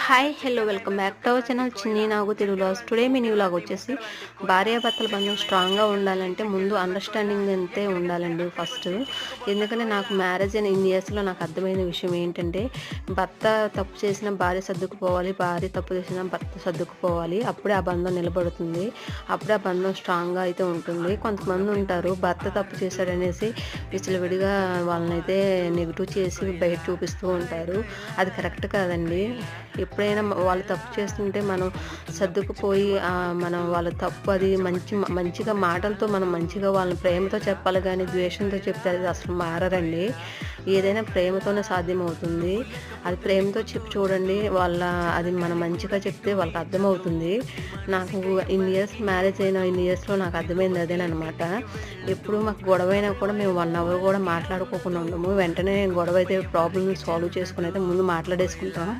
Hi hello welcome back to our channel Chinni Nagu Telugu loss today మీ న్యూ లాగా వచ్చేసి భార్యాభర్తల బంధం స్ట్రాంగ్గా ఉండాలంటే ముందు అండర్స్టాండింగ్ అంతే ఉండాలండి ఫస్ట్ ఎందుకంటే నాకు మ్యారేజ్ అయిన ఇన్ ఇయర్స్లో నాకు అర్థమైన విషయం ఏంటంటే భర్త తప్పు చేసిన భార్య సర్దుకుపోవాలి భార్య తప్పు చేసిన భర్త సర్దుకుపోవాలి. అప్పుడే ఆ బంధం నిలబడుతుంది. అప్పుడే ఆ బంధం స్ట్రాంగ్గా అయితే ఉంటుంది. కొంతమంది ఉంటారు భర్త తప్పు చేశాడనేసి విచ్చలవిడిగా వాళ్ళనైతే నెగిటివ్ చేసి బయట చూపిస్తూ ఉంటారు. అది కరెక్ట్ కాదండి. ఎప్పుడైనా వాళ్ళు తప్పు చేస్తుంటే మనం సర్దుకుపోయి మనం వాళ్ళ తప్పు అది మంచి మంచిగా మాటలతో మనం మంచిగా వాళ్ళని ప్రేమతో చెప్పాలి కానీ ద్వేషంతో చెప్తే అది అసలు మారరండి ఏదైనా ప్రేమతోనే సాధ్యమవుతుంది. అది ప్రేమతో చెప్పి చూడండి వాళ్ళ అది మనం మంచిగా చెప్తే వాళ్ళకి అర్థమవుతుంది. నాకు ఇన్ని ఇయర్స్ మ్యారేజ్ అయిన ఇన్ ఇయర్స్లో నాకు అర్థమైంది అదేనమాట ఎప్పుడు మాకు గొడవ అయినా కూడా మేము వన్ అవర్ కూడా మాట్లాడుకోకుండా ఉండము. వెంటనే గొడవ అయితే ప్రాబ్లమ్ సాల్వ్ చేసుకుని అయితే ముందు మాట్లాడేసుకుంటాం